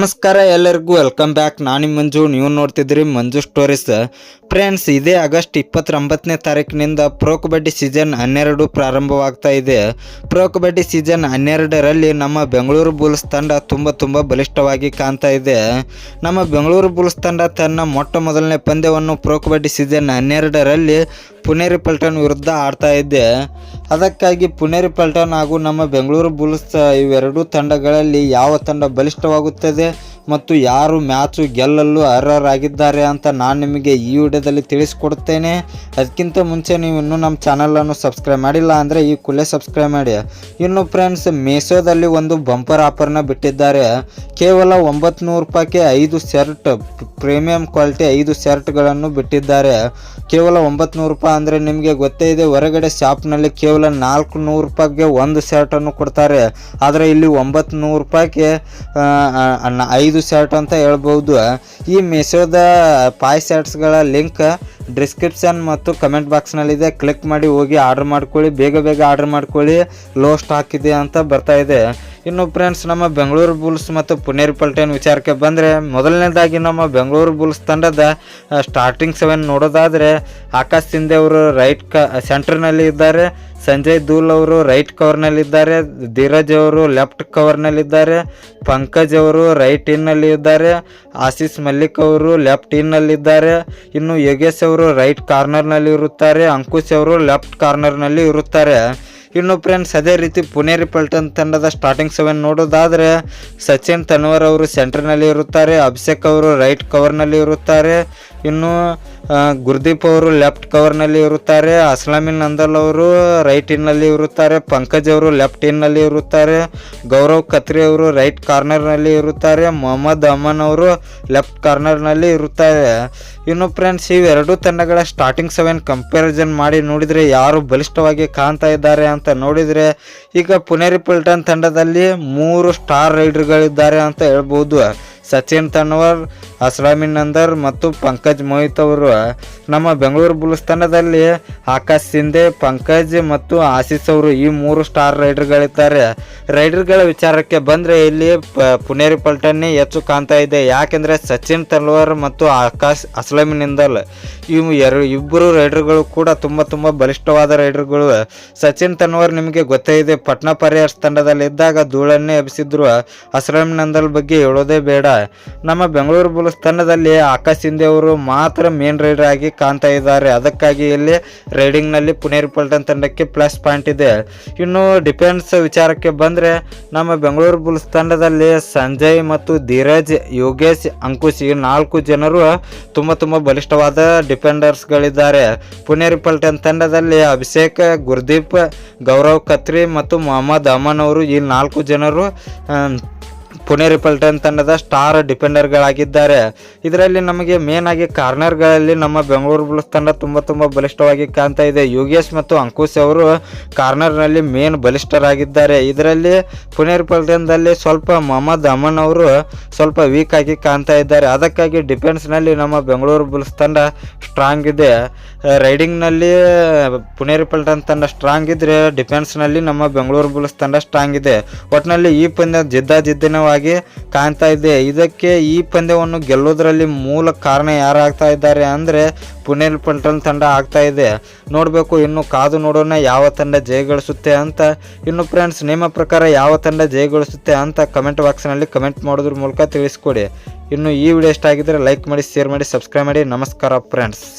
ನಮಸ್ಕಾರ ಎಲ್ಲರಿಗೂ welcome back ನಾನು ಮಂಜು, ನೀವು ನೋಡ್ತಿದ್ರಿ ಮಂಜು ಸ್ಟೋರೀಸ್ ಫ್ರೆಂಡ್ಸ್ ಇದೇ ಆಗಸ್ಟ್ ಇಪ್ಪತ್ತೊಂಬತ್ತನೇ ತಾರೀಕಿನಿಂದ ಪ್ರೋ ಕಬಡ್ಡಿ ಸೀಸನ್ ಹನ್ನೆರಡು ಪ್ರಾರಂಭವಾಗ್ತಾ ಇದೆ. ಪ್ರೋ ಕಬಡ್ಡಿ ಸೀಸನ್ ಹನ್ನೆರಡರಲ್ಲಿ ನಮ್ಮ ಬೆಂಗಳೂರು ಬುಲ್ಸ್ ತಂಡ ತುಂಬ ತುಂಬ ಬಲಿಷ್ಠವಾಗಿ ಕಾಣ್ತಾ ಇದೆ. ನಮ್ಮ ಬೆಂಗಳೂರು ಬುಲ್ಸ್ ತಂಡ ತನ್ನ ಮೊಟ್ಟ ಮೊದಲನೇ ಪಂದ್ಯವನ್ನು ಪ್ರೋ ಕಬಡ್ಡಿ ಸೀಸನ್ ಹನ್ನೆರಡರಲ್ಲಿ ಪುನೇರಿ ಪಲ್ಟನ್ ವಿರುದ್ಧ ಆಡ್ತಾ ಇದೆ. ಅದಕ್ಕಾಗಿ ಪುನೇರಿ ಪಲ್ಟನ್ ಹಾಗೂ ನಮ್ಮ ಬೆಂಗಳೂರು ಬುಲ್ಸ್ ಇವೆರಡೂ ತಂಡಗಳಲ್ಲಿ ಯಾವ ತಂಡ ಬಲಿಷ್ಠವಾಗುತ್ತದೆ? ಮತ್ತು ಯಾರು ಮ್ಯಾಚು ಗೆಲ್ಲಲು ಅರ್ಹರಾಗಿದ್ದಾರೆ ಅಂತ ನಾನು ನಿಮಗೆ ಈ ವಿಡಿಯೋದಲ್ಲಿ ತಿಳಿಸ್ಕೊಡ್ತೇನೆ. ಅದಕ್ಕಿಂತ ಮುಂಚೆ ನೀವು ಇನ್ನೂ ನಮ್ಮ ಚಾನಲನ್ನು ಸಬ್ಸ್ಕ್ರೈಬ್ ಮಾಡಿಲ್ಲ ಅಂದರೆ ಈ ಕೂಡಲೇ ಸಬ್ಸ್ಕ್ರೈಬ್ ಮಾಡಿ. ಇನ್ನು ಫ್ರೆಂಡ್ಸ್ ಮೀಸೋದಲ್ಲಿ ಒಂದು ಬಂಪರ್ ಆಫರ್ನ ಬಿಟ್ಟಿದ್ದಾರೆ. ಕೇವಲ ಒಂಬತ್ತು ನೂರು ರೂಪಾಯಿಗೆ ಐದು ಶರ್ಟ್ ಪ್ರೀಮಿಯಂ ಕ್ವಾಲಿಟಿ ಐದು ಶರ್ಟ್ಗಳನ್ನು ಬಿಟ್ಟಿದ್ದಾರೆ. ಕೇವಲ ಒಂಬತ್ತು ನೂರು ರೂಪಾಯಿ ಅಂದರೆ ನಿಮಗೆ ಗೊತ್ತೇ ಇದೆ, ಹೊರಗಡೆ ಶಾಪ್ನಲ್ಲಿ ಕೇವಲ ನಾಲ್ಕು ನೂರು ರೂಪಾಯಿಗೆ ಒಂದು ಶರ್ಟನ್ನು ಕೊಡ್ತಾರೆ. ಆದರೆ ಇಲ್ಲಿ ಒಂಬತ್ತು ನೂರು ರೂಪಾಯಿಗೆ ನ- ಐದು ಶರ್ಟ್ ಅಂತ ಹೇಳ್ಬೋದು. ಈ ಮೆಸೋದ ಪಾಯ್ ಶರ್ಟ್ಸ್ಗಳ ಲಿಂಕ್ ಡಿಸ್ಕ್ರಿಪ್ಷನ್ ಮತ್ತು ಕಮೆಂಟ್ ಬಾಕ್ಸ್ನಲ್ಲಿದೆ ಕ್ಲಿಕ್ ಮಾಡಿ, ಹೋಗಿ ಆರ್ಡರ್ ಮಾಡ್ಕೊಳ್ಳಿ. ಬೇಗ ಬೇಗ ಆರ್ಡರ್ ಮಾಡ್ಕೊಳ್ಳಿ. ಲೋ ಸ್ಟಾಕ್ ಇದೆ ಅಂತ ಬರ್ತಾ ಇದೆ. ಇನ್ನು ಫ್ರೆಂಡ್ಸ್ ನಮ್ಮ ಬೆಂಗಳೂರು ಬುಲ್ಸ್ ಮತ್ತು ಪುನೇರಿ ಪಲ್ಟನ್ ವಿಚಾರಕ್ಕೆ ಬಂದರೆ, ಮೊದಲನೇದಾಗಿ ನಮ್ಮ ಬೆಂಗಳೂರು ಬುಲ್ಸ್ ತಂಡದ ಸ್ಟಾರ್ಟಿಂಗ್ ಸೆವೆನ್ ನೋಡೋದಾದರೆ, ಆಕಾಶ್ ಸಿಂಧೆ ಅವರು ರೈಟ್ ಕ ಸೆಂಟರ್ನಲ್ಲಿ ಇದ್ದಾರೆ. ಸಂಜಯ್ ದೂಲ್ ಅವರು ರೈಟ್ ಕವರ್ನಲ್ಲಿದ್ದಾರೆ ಧೀರಜ್ ಅವರು ಲೆಫ್ಟ್ ಕವರ್ನಲ್ಲಿದ್ದಾರೆ ಪಂಕಜ್ ಅವರು ರೈಟ್ ಇನ್ನಲ್ಲಿ ಇದ್ದಾರೆ. ಆಶೀಶ್ ಮಲ್ಲಿಕ್ ಅವರು ಲೆಫ್ಟ್ ಇನ್ನಲ್ಲಿದ್ದಾರೆ ಇನ್ನು ಯೋಗೇಶ್ ಅವರು ರೈಟ್ ಕಾರ್ನರ್ನಲ್ಲಿ ಇರುತ್ತಾರೆ, ಅಂಕುಶ್ ಅವರು ಲೆಫ್ಟ್ ಕಾರ್ನರ್ನಲ್ಲಿ ಇರುತ್ತಾರೆ. ಇನ್ನು ಫ್ರೆಂಡ್ಸ್ ಅದೇ ರೀತಿ ಪುನೇರಿ ಪಲ್ಟನ್ ತಂಡದ ಸ್ಟಾರ್ಟಿಂಗ್ ಸೆವೆನ್ ನೋಡೋದಾದರೆ, ಸಚಿನ್ ತನ್ವರ್ ಅವರು ಸೆಂಟರ್ನಲ್ಲಿ ಇರುತ್ತಾರೆ, ಅಭಿಷೇಕ್ ಅವರು ರೈಟ್ ಕವರ್ನಲ್ಲಿ ಇರುತ್ತಾರೆ. ಇನ್ನು ಗುರ್ದೀಪ್ ಅವರು ಲೆಫ್ಟ್ ಕವರ್ನಲ್ಲಿ ಇರುತ್ತಾರೆ, ಅಸ್ಲಾಮಿನ್ ನಂದಲ್ ಅವರು ರೈಟ್ ಇನ್ನಲ್ಲಿ ಇರುತ್ತಾರೆ, ಪಂಕಜ್ ಅವರು ಲೆಫ್ಟ್ ಇನ್ನಲ್ಲಿ ಇರುತ್ತಾರೆ, ಗೌರವ್ ಖತ್ರಿ ಅವರು ರೈಟ್ ಕಾರ್ನರ್ನಲ್ಲಿ ಇರುತ್ತಾರೆ, ಮೊಹಮ್ಮದ್ ಅಮನ್ ಅವರು ಲೆಫ್ಟ್ ಕಾರ್ನರ್ನಲ್ಲಿ ಇರುತ್ತಾರೆ. ಇನ್ನು ಫ್ರೆಂಡ್ಸ್ ಇವೆರಡೂ ತಂಡಗಳ ಸ್ಟಾರ್ಟಿಂಗ್ ಸೆವೆನ್ ಕಂಪ್ಯಾರಿಸನ್ ಮಾಡಿ ನೋಡಿದರೆ ಯಾರು ಬಲಿಷ್ಠವಾಗಿ ಕಾಣ್ತಾ ಇದ್ದಾರೆ ಅಂತ ನೋಡಿದರೆ, ಈಗ ಪುನೇರಿ ಪಲ್ಟನ್ ತಂಡದಲ್ಲಿ ಮೂರು ಸ್ಟಾರ್ ರೈಡರ್ಗಳಿದ್ದಾರೆ ಅಂತ ಹೇಳ್ಬೋದು. ಸಚಿನ್ ತನ್ವರ್, ಅಸ್ರಾಮಿನ್ ನಂದರ್ ಮತ್ತು ಪಂಕಜ್ ಮೋಹಿತ್ ಅವರು ನಮ್ಮ ಬೆಂಗಳೂರು ಬುಲ್ಸ್ ತಂಡದಲ್ಲಿ ಆಕಾಶ್ ಸಿಂಧೆ, ಪಂಕಜ್ ಮತ್ತು ಆಶೀಸ್ ಅವರು ಈ ಮೂರು ಸ್ಟಾರ್ ರೈಡರ್ಗಳಿದ್ದಾರೆ. ರೈಡರ್ಗಳ ವಿಚಾರಕ್ಕೆ ಬಂದರೆ ಇಲ್ಲಿ ಪುನೇರಿ ಪಲ್ಟನ್ನೇ ಹೆಚ್ಚು ಕಾಣ್ತಾ ಇದೆ. ಯಾಕೆಂದರೆ ಸಚಿನ್ ತನ್ವರ್ ಮತ್ತು ಆಕಾಶ್ ಅಸ್ಲಮಿನಿಂದಲ್ ನಂದಲ್ ಇವು ಎರಡು, ಇಬ್ಬರು ರೈಡರ್ಗಳು ಕೂಡ ತುಂಬ ತುಂಬ ಬಲಿಷ್ಠವಾದ ರೈಡರ್ಗಳು. ಸಚಿನ್ ತನ್ವರ್ ನಿಮಗೆ ಗೊತ್ತೇ ಇದೆ, ಪಟ್ನಾ ಪರಿಯರ್ಸ್ ತಂಡದಲ್ಲಿ ಇದ್ದಾಗ ಧೂಳನ್ನೇ ಎಬ್ಬಿಸಿದ್ರು. ಅಸ್ಲಮಿನಂದಲ್ ಬಗ್ಗೆ ಹೇಳೋದೇ ಬೇಡ. ನಮ್ಮ ಬೆಂಗಳೂರು ಬುಲ್ಸ್ ತಂಡದಲ್ಲಿ ಆಕಾಶ್ ಸಿಂಧೆ ಅವರು ಮಾತ್ರ ಮೇನ್ ರೈಡರ್ ಆಗಿ ಕಾಣ್ತಾ ಇದ್ದಾರೆ. ಅದಕ್ಕಾಗಿ ಇಲ್ಲಿ ರೈಡಿಂಗ್ನಲ್ಲಿ ಪುನೇರಿ ಪಲ್ಟನ್ ತಂಡಕ್ಕೆ ಪ್ಲಸ್ ಪಾಯಿಂಟ್ ಇದೆ. ಇನ್ನು ಡಿಫೆನ್ಸ್ ವಿಚಾರಕ್ಕೆ ಬಂದರೆ ನಮ್ಮ ಬೆಂಗಳೂರು ಬುಲ್ಸ್ ತಂಡದಲ್ಲಿ ಸಂಜಯ್ ಮತ್ತು ಧೀರಜ್, ಯೋಗೇಶ್, ಅಂಕುಶ್ ಈ ನಾಲ್ಕು ಜನರು ತುಂಬ ತುಂಬ ಬಲಿಷ್ಠವಾದ ಡಿಫೆಂಡರ್ಸ್ಗಳಿದ್ದಾರೆ ಪುನೇರಿ ಪಲ್ಟನ್ ತಂಡದಲ್ಲಿ ಅಭಿಷೇಕ್, ಗುರ್ದೀಪ್, ಗೌರವ್ ಖತ್ರಿ ಮತ್ತು ಮೊಹಮ್ಮದ್ ಅಮನ್ ಅವರು ಈ ನಾಲ್ಕು ಜನರು ಆಮ್, ಪುನೇರಿ ಪಲ್ಟನ್ ತಂಡದ ಸ್ಟಾರ್ ಡಿಫೆಂಡರ್ಗಳಾಗಿದ್ದಾರೆ. ಇದರಲ್ಲಿ ನಮಗೆ ಮೇನ್ ಆಗಿ ಕಾರ್ನರ್ಗಳಲ್ಲಿ ನಮ್ಮ ಬೆಂಗಳೂರು ಬುಲ್ಸ್ ತಂಡ ತುಂಬ ತುಂಬ ಬಲಿಷ್ಠವಾಗಿ ಕಾಣ್ತಾ ಇದೆ. ಯುಗೇಶ್ ಮತ್ತು ಅಂಕುಶ್ ಅವರು ಕಾರ್ನರ್ನಲ್ಲಿ ಮೇನ್ ಬಲಿಷ್ಠರಾಗಿದ್ದಾರೆ. ಇದರಲ್ಲಿ ಪುನೇರಿ ಪಲ್ಟನ್ದಲ್ಲಿ ಸ್ವಲ್ಪ ಮೊಹಮ್ಮದ್ ಅಮನ್ ಅವರು ಸ್ವಲ್ಪ ವೀಕ್ ಆಗಿ ಕಾಣ್ತಾ ಇದ್ದಾರೆ. ಅದಕ್ಕಾಗಿ ಡಿಫೆನ್ಸ್ನಲ್ಲಿ ನಮ್ಮ ಬೆಂಗಳೂರು ಬುಲ್ಸ್ ತಂಡ ಸ್ಟ್ರಾಂಗ್ ಇದೆ. ರೈಡಿಂಗ್ನಲ್ಲಿ ಪುನೇರಿ ಪಲ್ಟನ್ ತಂಡ ಸ್ಟ್ರಾಂಗ್ ಇದ್ರೆ ಡಿಫೆನ್ಸ್ನಲ್ಲಿ ನಮ್ಮ ಬೆಂಗಳೂರು ಬುಲ್ಸ್ ತಂಡ ಸ್ಟ್ರಾಂಗ್ ಇದೆ. ಒಟ್ಟಿನಲ್ಲಿ ಈ ಪಂದ್ಯ ಜಿದ್ದಾಜಿದ್ದಿನವಾಗಿ ಕಾಣ್ತಾ ಇದೆ. ಇದಕ್ಕೆ ಈ ಪಂದ್ಯವನ್ನು ಗೆಲ್ಲೋದ್ರಲ್ಲಿ ಮೂಲ ಕಾರಣ ಯಾರಾಗ್ತಾ ಇದ್ದಾರೆ ಅಂದರೆ ಪುನೇಲ್ ಪಲ್ಟನ್ ತಂಡ ಆಗ್ತಾ ಇದೆ. ನೋಡಬೇಕು ಇನ್ನು ಕಾದು ನೋಡೋಣ ಯಾವ ತಂಡ ಜಯಗಳಿಸುತ್ತೆ ಅಂತ. ಇನ್ನು ಫ್ರೆಂಡ್ಸ್ ನಿಮ್ಮ ಪ್ರಕಾರ ಯಾವ ತಂಡ ಜಯಗಳಿಸುತ್ತೆ ಅಂತ ಕಮೆಂಟ್ ಬಾಕ್ಸ್ನಲ್ಲಿ ಕಮೆಂಟ್ ಮಾಡೋದ್ರ ಮೂಲಕ ತಿಳಿಸ್ಕೊಡಿ. ಇನ್ನು ಈ ವಿಡಿಯೋ ಇಷ್ಟ ಆಗಿದ್ರೆ ಲೈಕ್ ಮಾಡಿ ಶೇರ್ ಮಾಡಿ ಸಬ್ಸ್ಕ್ರೈಬ್ ಮಾಡಿ. ನಮಸ್ಕಾರ ಫ್ರೆಂಡ್ಸ್